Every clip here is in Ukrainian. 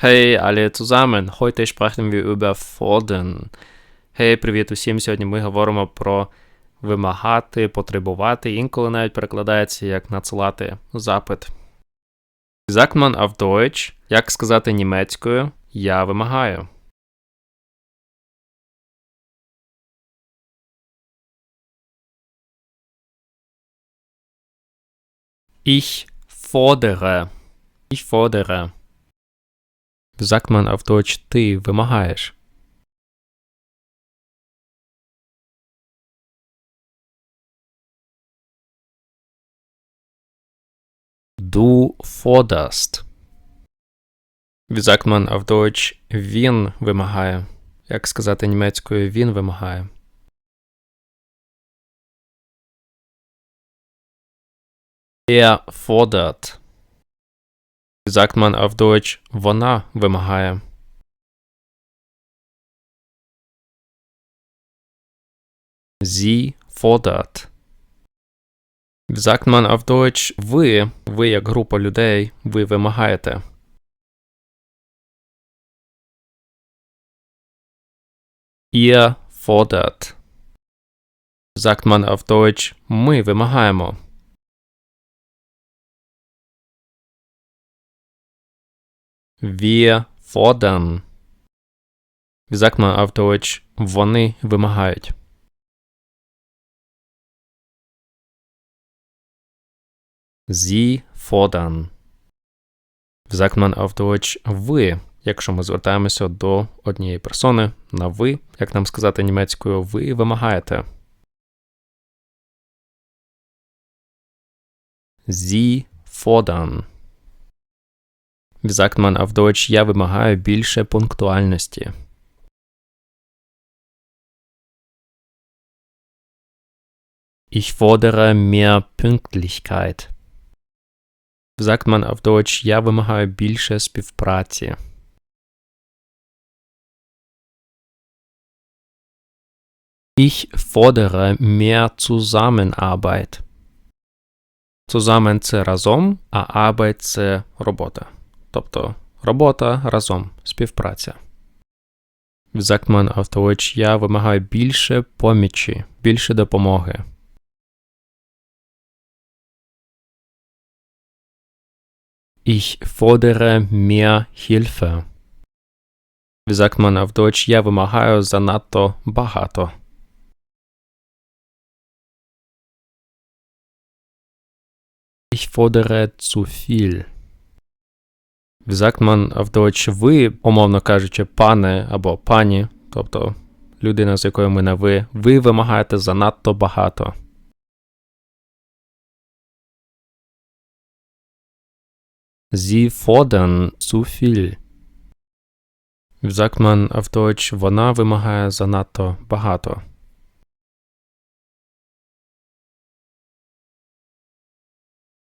Hey alle zusammen, heute sprechen wir über fordern. Hey, привіт усім! Сьогодні ми говоримо про вимагати, потребувати, інколи навіть перекладається як надсилати запит. Man auf Deutsch, як сказати німецькою я вимагаю. Ich fordere. Ich fordere. Sagt man auf Deutsch ти вимагаєш? Du forderst. Wie sagt man auf Deutsch він вимагає? Як сказати німецькою він вимагає? Er fordert. Sagt man auf Deutsch вона вимагає? Sie fordert. Sagt man auf Deutsch ви, ви як група людей, ви вимагаєте? Ihr fordert. Sagt man auf Deutsch ми вимагаємо? Wir fordern. Wie sagt man auf Deutsch вони вимагають? Sie fordern. Wie sagt man auf Deutsch ви, якщо ми звертаємося до однієї персони на ви, як нам сказати німецькою, ви вимагаєте. Sie fordern. Wie sagt man auf Deutsch я вимагаю більше пунктуальності? Ich fordere mehr Pünktlichkeit. Sagt man auf Deutsch я вимагаю більше співпраці? Ich fordere mehr Zusammenarbeit. Zusammen – це разом, а Arbeit – це робота. Тобто робота разом, співпраця. Wie sagt man auf Deutsch я вимагаю більше помічі, більше допомоги. Ich fordere mehr Hilfe. Wie sagt man auf Deutsch я вимагаю занадто багато. Ich fordere zu viel. Sagt man auf ви, умовно кажучи, пане або пані, тобто людина, з якою ми на ви, ви вимагаєте занадто багато. Sie fordern zu viel. Sagt вона вимагає занадто багато.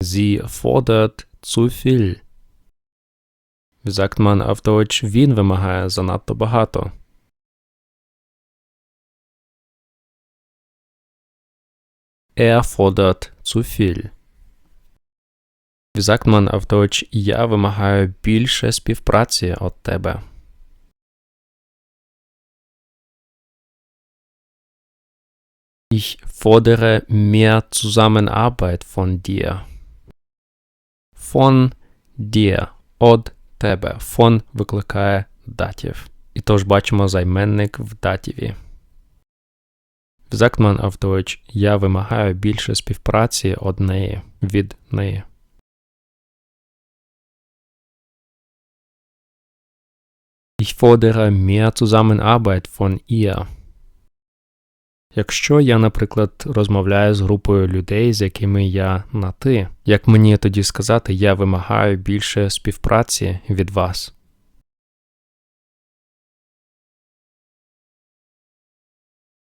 Sie fordert zu. Wie sagt man auf Deutsch він вимагає занадто багато. Er fordert zu viel. Wie sagt man auf Deutsch я вимагаю більше співпраці від тебе. Ich fordere mehr Zusammenarbeit von dir. Von dir. Од тебе. Фон викликає датів. І тож бачимо займенник в датіві. Wie sagt man Deutsch я вимагаю більше співпраці од неї, від неї. Ich fordere mehr Zusammenarbeit von ihr. Якщо я, наприклад, розмовляю з групою людей, з якими я на ти, як мені тоді сказати, я вимагаю більше співпраці від вас?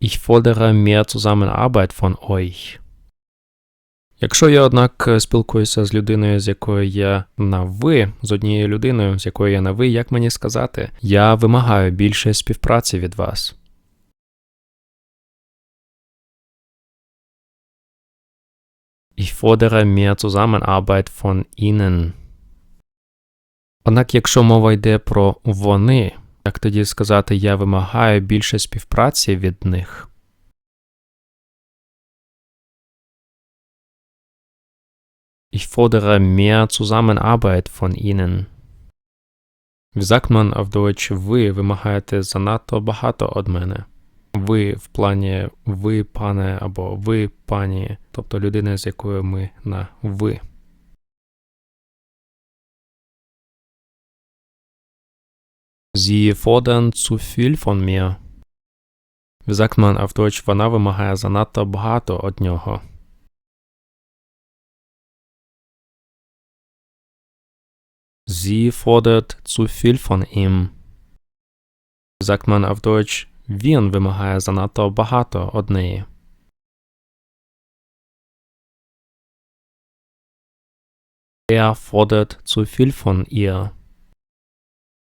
Ich fordere mehr Zusammenarbeit von euch. Якщо я, однак, спілкуюся з людиною, з якою я на ви, з однією людиною, з якою я на ви, як мені сказати, я вимагаю більше співпраці від вас. Ich fordere mehr Zusammenarbeit von Ihnen. Однак, якщо мова йде про вони, як тоді сказати я вимагаю більше співпраці від них? Ich fordere mehr Zusammenarbeit von ihnen. Wie sagt man auf Deutsch ви вимагаєте занадто багато від мене? Ви в плані ви, пане або ви, пані, тобто людина, з якою ми на ви. Sie fordern zu viel von mir. Wie sagt man auf Deutsch, вона вимагає занадто багато від нього. Sie fordert zu viel von ihm. Wie sagt man auf Deutsch, він вимагає занадто багато від неї. Er fordert zu viel von ihr.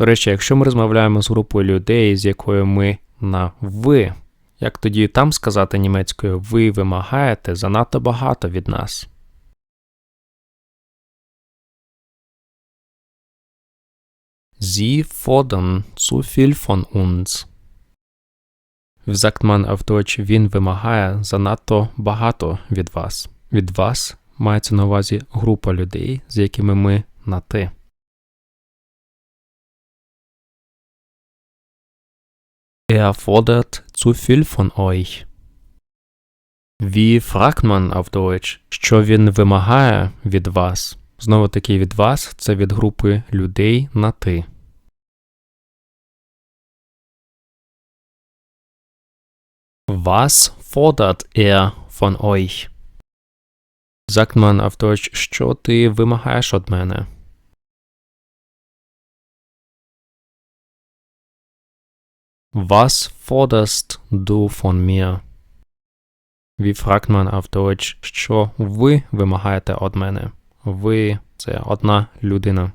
До речі, якщо ми розмовляємо з групою людей, з якою ми на ви, як тоді там сказати німецькою ви вимагаєте занадто багато від нас? Sie fordern zu viel von uns. Wie sagt man auf Deutsch, він вимагає занадто багато від вас. Від вас мається на увазі група людей, з якими ми на ти. Er fordert zu viel von euch. Wie fragt man auf Deutsch, що він вимагає від вас? Знову таки від вас це від групи людей на ти. Was fordert er von euch? Auf Deutsch, що ти вимагаєш від мене? Was forderst du von mir? Wie fragt man auf Deutsch, що ви вимагаєте від мене? Ви це одна людина.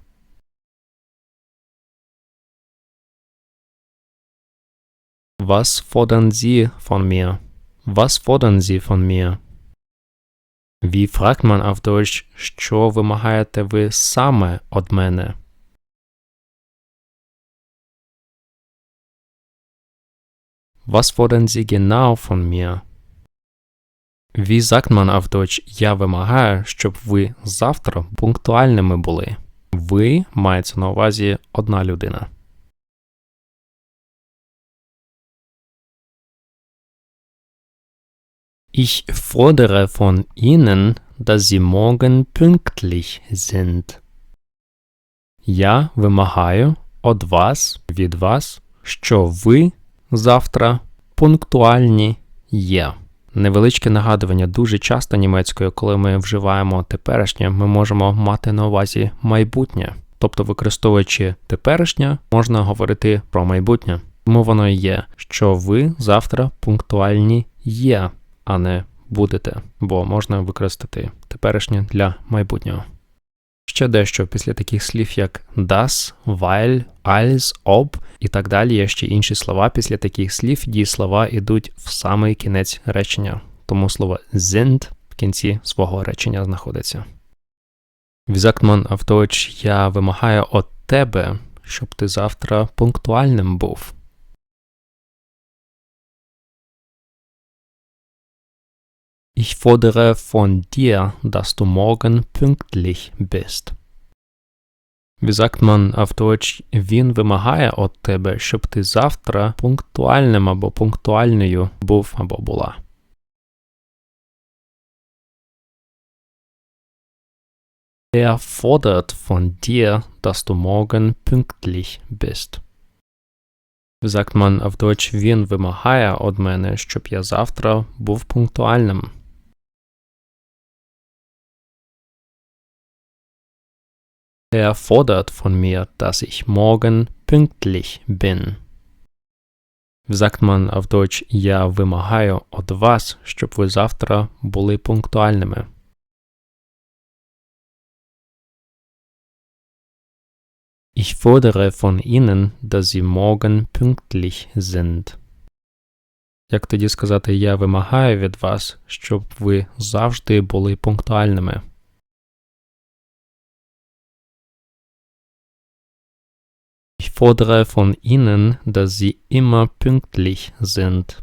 Was fordern Sie von mir? Was fordern Sie von mir? Wie fragt man auf Deutsch, що вимагаєте ви саме від мене? Was fordern Sie genau von mir? Wie sagt man auf Deutsch Я вимагаю, щоб ви завтра пунктуальними були? Ви мається на увазі одна людина. Ich fordere von Ihnen, dass Sie morgen pünktlich sind. Я вимагаю від вас, від вас, що ви завтра пунктуальні є. Невеличке нагадування дуже часто німецькою, коли ми вживаємо теперішнє, ми можемо мати на увазі майбутнє. Тобто, використовуючи теперішнє, можна говорити про майбутнє. Тому воно є, що ви завтра пунктуальні є, а не будете, бо можна використати теперішнє для майбутнього. Ще дещо після таких слів, як das, weil, als, ob і так далі є ще інші слова. Після таких слів дієслова йдуть в самий кінець речення, тому слово sind в кінці свого речення знаходиться. Візактман Автович, я вимагаю від тебе, щоб ти завтра пунктуальним був. Ich fordere von dir, dass du morgen pünktlich bist. Wie sagt man auf Deutsch, він вимагає від тебе, щоб ти завтра пунктуальним або пунктуальною був або була. Er fordert von dir, dass du morgen pünktlich bist. Wie sagt man auf Deutsch, він вимагає від мене, щоб я завтра був пунктуальним. Er fordert von mir, dass ich morgen pünktlich bin. Sagt man auf Deutsch, я вимагаю від вас, щоб ви завтра були пунктуальними. Ich fordere von Ihnen, dass Sie morgen pünktlich sind. Як тоді сказати, я вимагаю від вас, щоб ви завжди були пунктуальними. Ich fordere von ihnen, dass sie immer pünktlich sind.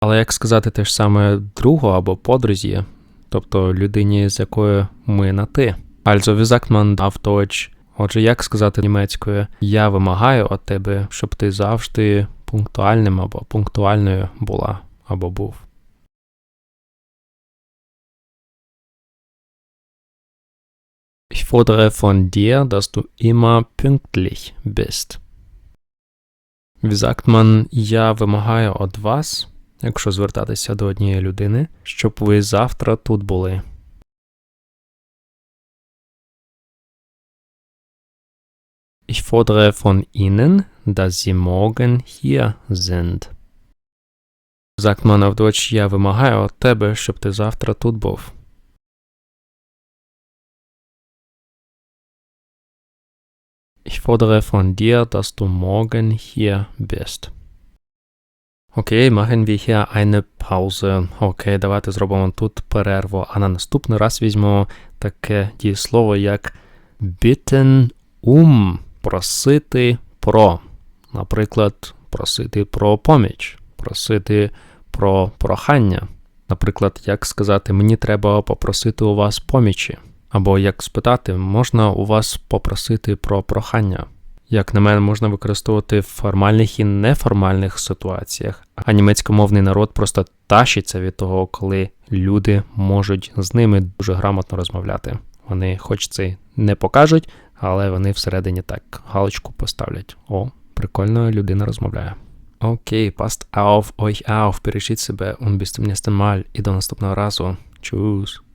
Але як сказати те ж саме другу або подрузі, тобто людині, з якою ми на ти. Also, wie sagt man auf Deutsch? Отже, як сказати німецькою Я вимагаю від тебе, щоб ти завжди пунктуальним або пунктуальною була або був. Ich fordere von dir, dass du immer pünktlich bist. Wie sagt man Я вимагаю від вас, якщо звертатися до однієї людини, щоб ви завтра тут були. Ich fordere von Ihnen, dass Sie morgen hier sind. Sagt man auf Deutsch, я вимагаю від тебе, щоб ти завтра тут був. Ich fordere von dir, dass du morgen hier bist. Окей, machen wir hier eine. Окей, давайте зробимо тут перерву. А на наступний раз візьмемо таке дієслово, як bitten um просити про. Наприклад, просити про поміч, просити про прохання. Наприклад, як сказати, мені треба попросити у вас помічі. Або як спитати, можна у вас попросити про прохання. Як на мене, можна використовувати в формальних і неформальних ситуаціях, а німецькомовний народ просто тащиться від того, коли люди можуть з ними дуже грамотно розмовляти. Вони хоч це не покажуть, але вони всередині так галочку поставлять. О, прикольно людина розмовляє. Окей, passt auf euch auf, бережіть себе und bis zum і до наступного разу. Tschüss.